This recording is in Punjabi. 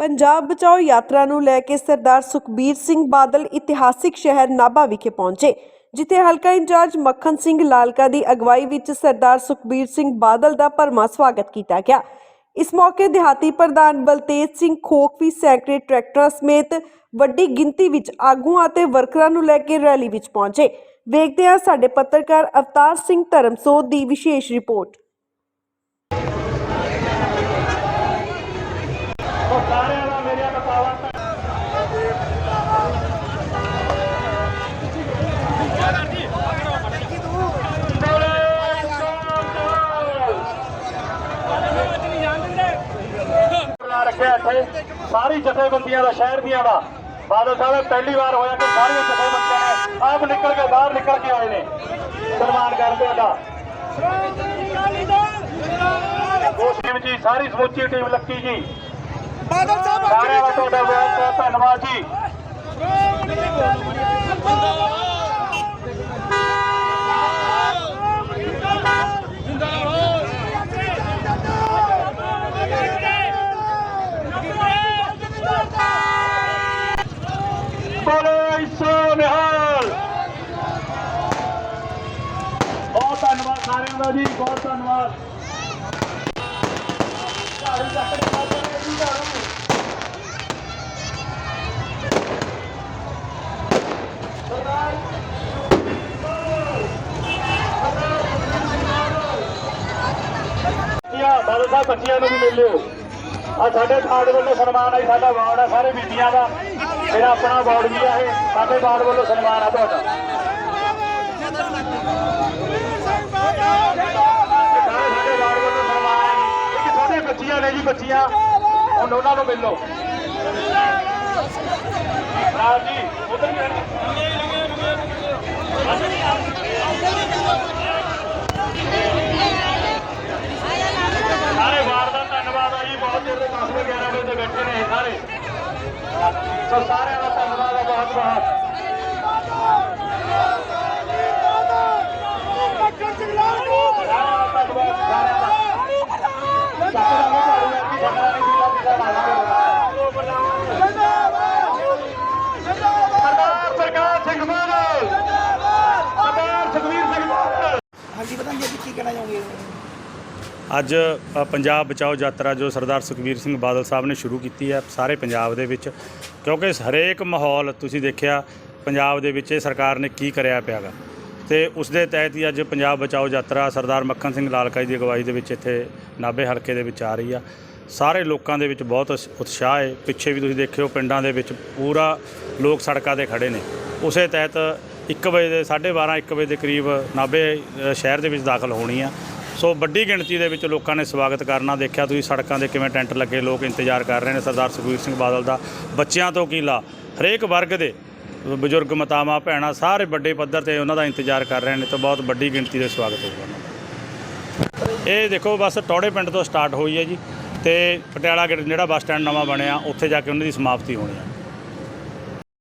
ਪੰਜਾਬ ਬਚਾਓ ਯਾਤਰਾ ਨੂੰ ਲੈ ਕੇ ਸਰਦਾਰ ਸੁਖਬੀਰ ਸਿੰਘ ਬਾਦਲ ਇਤਿਹਾਸਿਕ ਸ਼ਹਿਰ ਨਾਭਾ ਵਿਖੇ ਪਹੁੰਚੇ, ਜਿੱਥੇ ਹਲਕਾ ਇੰਚਾਰਜ ਮੱਖਣ ਸਿੰਘ ਲਾਲਕਾ ਦੀ ਅਗਵਾਈ ਵਿੱਚ ਸਰਦਾਰ ਸੁਖਬੀਰ ਸਿੰਘ ਬਾਦਲ ਦਾ ਭਰਮਾ ਸਵਾਗਤ ਕੀਤਾ ਗਿਆ। ਇਸ ਮੌਕੇ ਦਿਹਾਤੀ ਪ੍ਰਧਾਨ ਬਲਤੇਜ ਸਿੰਘ ਖੋਖ ਵੀ ਸੈਂਕੜੇ ਟਰੈਕਟਰਾਂ ਸਮੇਤ ਵੱਡੀ ਗਿਣਤੀ ਵਿੱਚ ਆਗੂਆਂ ਅਤੇ ਵਰਕਰਾਂ ਨੂੰ ਲੈ ਕੇ ਰੈਲੀ ਵਿੱਚ ਪਹੁੰਚੇ। ਵੇਖਦੇ ਹਾਂ ਸਾਡੇ ਪੱਤਰਕਾਰ ਅਵਤਾਰ ਸਿੰਘ ਧਰਮਸੋਤ ਦੀ ਵਿਸ਼ੇਸ਼ ਰਿਪੋਰਟ। ਸਾਰਿਆਂ ਦਾ ਮੇਰੇ ਬਤਾਵਾ ਰੱਖਿਆ ਇੱਥੇ ਸਾਰੀ ਜਥੇਬੰਦੀਆਂ ਦਾ ਸ਼ਹਿਰ ਦੀਆਂ ਦਾ ਬਾਦਲ ਸਾਹਿਬ ਪਹਿਲੀ ਵਾਰ ਹੋਇਆ ਕਿ ਸਾਰੀਆਂ ਜਥੇਬੰਦੀਆਂ ਨੇ ਆਪ ਨਿਕਲ ਕੇ ਬਾਹਰ ਨਿਕਲ ਕੇ ਆਏ ਨੇ। ਸਨਮਾਨ ਕਰ ਤੁਹਾਡਾ ਉਸ ਟੀਮ ਜੀ ਸਾਰੀ ਸਮੁੱਚੀ ਟੀਮ ਲੱਕੀ ਜੀ। ਬਾਦਲ ਸਾਹਿਬ ਸਾਰਿਆਂ ਦਾ ਤੁਹਾਡਾ ਬਹੁਤ ਬਹੁਤ ਧੰਨਵਾਦ ਜੀ। ਬੋਲੇ ਸੋ ਨਿਹਾਲ। ਬਹੁਤ ਧੰਨਵਾਦ ਸਾਰਿਆਂ ਦਾ ਜੀ ਬਹੁਤ ਧੰਨਵਾਦ। ਬਾਦਲ ਸਾਹਿਬ ਬੱਚੀਆਂ ਨੂੰ ਵੀ ਮਿਲ ਲਿਓ। ਆ ਸਾਡੇ ਬਾੜ ਵੱਲੋਂ ਸਨਮਾਨ ਹੈ ਸਾਡਾ ਵਾਰਡ ਆ, ਸਾਰੇ ਬੀਬੀਆਂ ਦਾ। ਮੇਰਾ ਆਪਣਾ ਵਾਰਡ ਵੀ ਆ ਇਹ। ਸਾਡੇ ਬਾੜ ਵੱਲੋਂ ਸਨਮਾਨ ਆ ਤੁਹਾਡਾ। ਸਾਰੇ ਸਾਡੇ ਵਾਰਡ ਵੱਲੋਂ ਸਨਮਾਨ ਇੱਕ ਛੋਟੇ ਬੱਚੀਆਂ ਨੇ ਜੀ, ਬੱਚੀਆਂ। ਹੁਣ ਉਹਨਾਂ ਨੂੰ ਮਿਲ। ਲਓ ਰਾਜ ਜੀ, ਉਧਰ ਸਾਰੇ ਵਾਰ ਦਾ ਧੰਨਵਾਦ ਆ ਜੀ ਬਹੁਤ ਚਿਰ ਦੇ 10 ਵਜੇ 11 ਵਜੇ ਤੇ ਬੈਠੇ ਨੇ ਇਹ ਸਾਰੇ ਸੋ ਸਾਰਿਆਂ ਦਾ ਧੰਨਵਾਦ ਆ ਬਹੁਤ ਬਹੁਤ ਸਾਰਿਆਂ ਦਾ ਧੰਨਵਾਦ ਸਾਰਿਆਂ ਦਾ ਚੱਕ ਲਾਂਗੇ ਝਾੜੂ ਐਤਕੀ ਛੱਡਣਾ ਨਹੀਂ ਦੀਦਾ ਦੀਦਾ ਲਾਵਾਂਗੇ ਸਰਦਾਰ ਪ੍ਰਕਾਸ਼ ਸਿੰਘ ਬਾਦਲ ਸਰਦਾਰ ਸੁਖਵੀਰ ਸਿੰਘ ਬਾਦਲ ਹਾਂਜੀ ਪਤਾ ਨਹੀਂ ਕੀ ਕਹਿਣਾ ਚਾਹੋਗੇ ਅੱਜ ਅ, ਪੰਜਾਬ ਬਚਾਓ ਯਾਤਰਾ ਜੋ ਸਰਦਾਰ ਸੁਖਬੀਰ ਸਿੰਘ ਬਾਦਲ ਸਾਹਿਬ ਨੇ ਸ਼ੁਰੂ ਕੀਤੀ ਹੈ ਸਾਰੇ ਪੰਜਾਬ ਦੇ ਵਿੱਚ ਕਿਉਂਕਿ ਹਰੇਕ ਮਾਹੌਲ ਤੁਸੀਂ ਦੇਖਿਆ ਪੰਜਾਬ ਦੇ ਵਿੱਚ ਇਹ ਸਰਕਾਰ ਨੇ ਕੀ ਕਰਿਆ ਪਿਆਗਾ। ਤੇ ਉਸ ਦੇ ਤਹਿਤ ਹੀ ਅੱਜ ਪੰਜਾਬ ਬਚਾਓ ਯਾਤਰਾ ਸਰਦਾਰ ਮੱਖਣ ਸਿੰਘ ਲਾਲਕਾ ਦੀ ਅਗਵਾਈ ਦੇ ਵਿੱਚ ਇੱਥੇ ਨਾਭੇ ਹਲਕੇ ਦੇ ਵਿੱਚ ਆ ਰਹੀ ਆ। ਸਾਰੇ ਲੋਕਾਂ ਦੇ ਵਿੱਚ ਬਹੁਤ ਉਸ- ਉਤਸ਼ਾਹ ਹੈ। ਪਿੱਛੇ ਵੀ ਤੁਸੀਂ ਦੇਖਿਓ ਪਿੰਡਾਂ ਦੇ ਵਿੱਚ ਪੂਰਾ ਲੋਕ ਸੜਕਾਂ ਤੇ ਖੜੇ ਨੇ। ਉਸੇ ਤਹਿਤ 1 ਵਜੇ ਦੇ 12:30 1 ਵਜੇ ਦੇ ਕਰੀਬ ਨਾਭੇ ਸ਼ਹਿਰ ਦੇ ਵਿੱਚ ਦਾਖਲ ਹੋਣੀ ਆ। ਸੋ ਵੱਡੀ ਗਿਣਤੀ ਦੇ ਵਿੱਚ ਲੋਕਾਂ ਨੇ ਸਵਾਗਤ ਕਰਨਾ, ਦੇਖਿਆ ਤੁਸੀਂ ਸੜਕਾਂ ਦੇ ਕਿਵੇਂ ਟੈਂਟ ਲੱਗੇ, ਲੋਕ ਇੰਤਜ਼ਾਰ ਕਰ ਰਹੇ ਨੇ। ਸਰਦਾਰ ਸੁਖਬੀਰ ਸਿੰਘ ਬਾਦਲ ਦਾ ਬੱਚਿਆਂ ਤੋਂ ਕੀਲਾ ਹਰੇਕ ਵਰਗ ਦੇ ਬਜ਼ੁਰਗ, ਮਾਤਾਵਾਂ, ਭੈਣਾਂ ਸਾਰੇ ਵੱਡੇ ਪੱਧਰ ਤੇ ਉਹਨਾਂ ਦਾ ਇੰਤਜ਼ਾਰ ਕਰ ਰਹੇ ਨੇ ਤਾਂ ਬਹੁਤ ਵੱਡੀ ਗਿਣਤੀ ਦੇ ਸਵਾਗਤ ਹੋਊਗਾ ਇਹ ਦੇਖੋ, ਬਸ ਟੌੜੇ ਪਿੰਡ ਤੋਂ ਸਟਾਰਟ ਹੋਈ ਹੈ ਜੀ ਤੇ ਪਟਿਆਲਾ ਗੇਟ, ਜਿਹੜਾ ਬੱਸ ਸਟੈਂਡ ਨਵਾਂ ਬਣਿਆ, ਉੱਥੇ ਜਾ ਕੇ ਉਹਨਾਂ ਦੀ ਸਮਾਪਤੀ ਹੋਣੀ ਹੈ